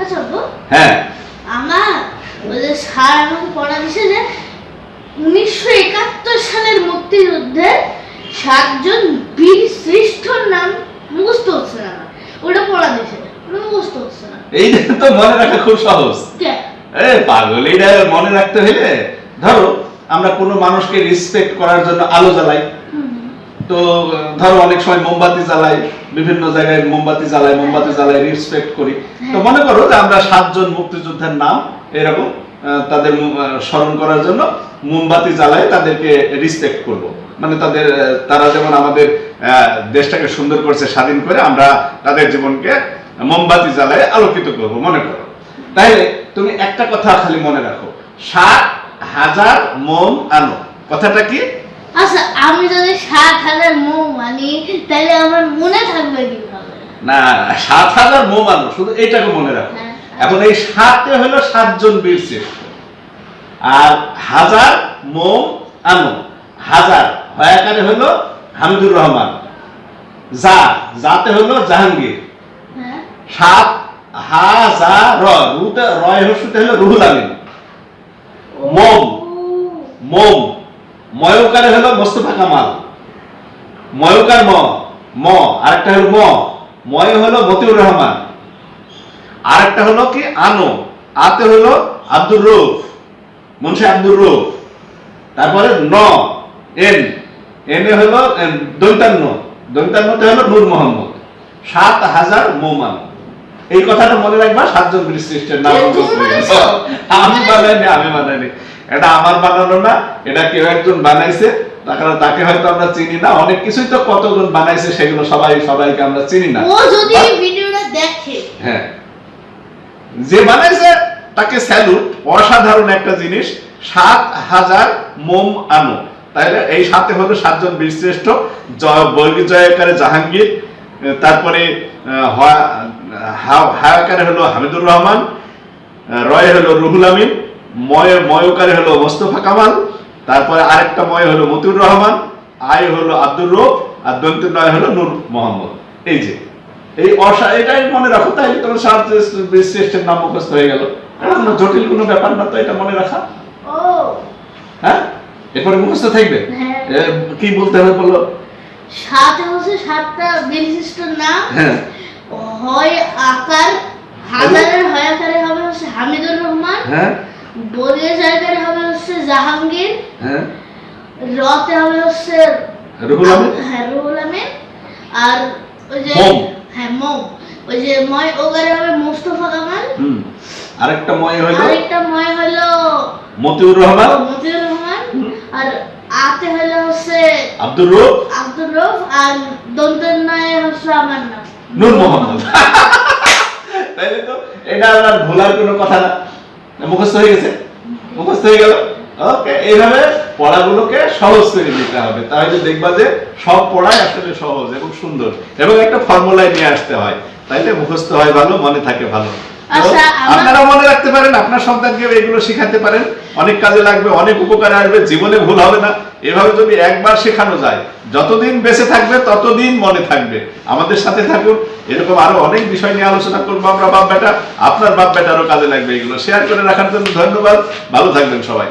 আচ্ছা হ্যাঁ। আমার ওই যে স্যার আমাকে পড়া দিছে যে উনিশশো একাত্তর সালের মুক্তিযুদ্ধে সাতজন বীর শ্রেষ্ঠর নাম মুখস্থ হচ্ছে না ওটা পড়া দিছে ওটা মুখস্থ হচ্ছে না। এই তো মনে রাখা খুব সহজ। এ পাগল এটা মনে রাখতে হইলে ধরো আমরা কোনো মানুষকে রেসপেক্ট করার জন্য আলো জ্বালাই। তো ধরো অনেক সময় মোমবাতি জ্বালাই বিভিন্ন জায়গায় মোমবাতি জ্বালাই মোমবাতি জ্বালাই রেসপেক্ট করি। তো মনে করো যে আমরা সাতজন মুক্তিযোদ্ধার নাম এরকম তাদের স্মরণ করার জন্য মোমবাতি জ্বালাই তাদেরকে রেসপেক্ট করব। মানে তাদের তারা যেমন আমাদের দেশটাকে সুন্দর করছে স্বাধীন করে আমরা তাদের জীবনকে মোমবাতি জ্বালাই আলোকিত করব মনে করো। তাহলে তুমি একটা কথা খালি মনে রাখো। সাত হাজার মোম আনো কথাটা কি? আচ্ছা আমি যদি সাত হাজার মৌ মানি তাহলে আমার মনে থাকবে কীভাবে? না সাত হাজার মোম আনো শুধু এইটাকে মনে রাখো। হ্যাঁ। এখন এই সাতে হলো সাতজন বীর শ্রেষ্ঠ। আর হাজার মোম আনো। হাজার হয়াকারে হলো হামিদুর রহমান। যা যাতে হলো জাহাঙ্গীর। হ্যাঁ। সাত হা যা র রুতে রয় হসুতে হলো রুহুল আমিন। মোম মোম ময়কারে হলো মোস্তফা কামাল ময়কার ম ম আরেকটা হলো ম ময় হলো মতিউর রহমান। আরেকটা হলো কি? আনো। আতে হলো আব্দুর রৌফ মুন্সি আব্দুর রৌফ তারপরে ন এন। এন এ হলো দৈতান্ন। দৈতান্নতে হলো নূর মোহাম্মদ। সাত হাজার মৌমান। এই কথাটা মনে রাখবা সাতজন বীর শ্রেষ্ঠের নাম আমি বানাইনি আমি বানাইনি। এটা আমার বানানো না এটা কেউ একজন বানাইছে কারণ তাকে হয়তো আমরা চিনি না। অনেক কিছুই তো কতজন বানাইছে সেগুলো সবাই সবাইকে আমরা চিনি না। ও যদি ভিডিওটা দেখে। হ্যাঁ। যে বানাইছে তাকে স্যালুট অসাধারণ একটা জিনিস সাত হাজার মোম আনো। তাইলে এই সাথে হলো সাতজন বীরশ্রেষ্ঠ জয়াকারে জাহাঙ্গীর তারপরে হায়াকারে হলো হামিদুর রহমান রয় হলো রুহুল আমিন ময় ময়কারে হলো মোস্তফা কামাল তারপরে আরেকটা ময় হলো মতিউর রহমান আয় হলো আব্দুর রৌফ আর দন্তের নয় হলো নূর মোহাম্মদ। এই যে এই অসা এটাই মনে রাখো তাই তোমার সাত শ্রেষ্ঠের নাম মুখস্থ হয়ে গেল। কোনো জটিল কোনো ব্যাপার না তো এটা মনে রাখা। ও। হ্যাঁ? এরপরে মুখস্থ থাকবে? হ্যাঁ। কি বলতে হবে বলো? সাত হচ্ছে সাতটা বিশিষ্ট নাম। হ্যাঁ। হয় আকার হাজারের হয় আকারে হবে হচ্ছে হামিদুর রহমান। হ্যাঁ। বলিয়া জায়গায় হবে হচ্ছে জাহাঙ্গীর। হ্যাঁ। রতে হবে হচ্ছে রুহুল আমিন? হ্যাঁ রুহুল আমিন। আর ওই যে হ্যাঁ মোম। ওই যে ময় ওগারে হবে মুস্তফা কামাল। হুম। আরেকটা ময় হইল? আরেকটা ময় হলো মতিউর রহমান? মতিউর রহমান। আর আতে হলো হচ্ছে আব্দুর রৌফ আব্দুর রউফ। আর দন্তের নয় হচ্ছে আমার নাম। নূর মোহাম্মদ। তাইলে তো এটা আর ভোলার কোনো কথা না। মুখস্থ হয়ে গেছে? মুখস্থ হয়ে গেল? ওকে এইভাবে পড়াগুলোকে সহজ করে নিতে হবে। তাহলে দেখবা যে সব পড়াই আসলে সহজ এবং সুন্দর এবং একটা ফর্মুলায় নিয়ে আসতে হয়। তাইলে মুখস্থ হয় ভালো, মনে থাকে ভালো। আপনারা মনে রাখতে পারেন আপনার সন্তানকে এগুলো শেখাতে পারেন। অনেক কাজে লাগবে অনেক উপকারে আসবে জীবনে ভুল হবে না। এভাবে যদি একবার শেখানো যায় যতদিন বেঁচে থাকবে ততদিন মনে থাকবে। আমাদের সাথে থাকুন এরকম আরও অনেক বিষয় নিয়ে আলোচনা করব আমরা বাপ বেটা আপনার বাপ বেটারও কাজে লাগবে এগুলো। শেয়ার করে রাখার জন্য ধন্যবাদ। ভালো থাকবেন সবাই।